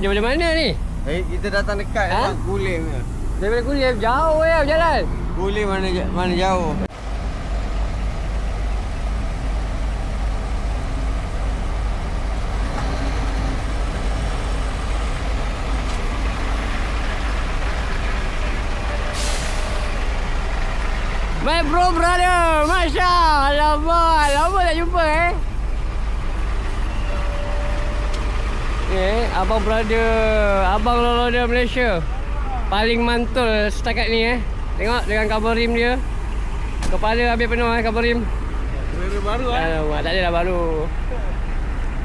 Daripada mana ni? Eh, kita datang dekat Ha? Guling ke. Daripada kuliah jauh ya berjalan. Guling mana mana jauh. My bro brother, Masya Alamak, lama tak jumpa eh Eh, abang brother, abang loloda Malaysia. Paling mantul setakat ni eh. Tengok dengan cover rim dia. Kepala habis penuh eh cover rim. Baru baru Alamak, tak adalah baru.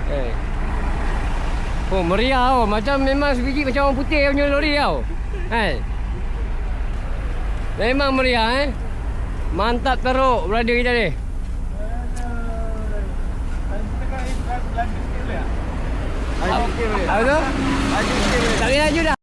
Eh. Oh meriah tau, macam memang sebiji macam orang putih punya lori tau. Kan Memang meriah eh. Mantap teruk brother kita ni. Laju ¿Hablo? También ayuda.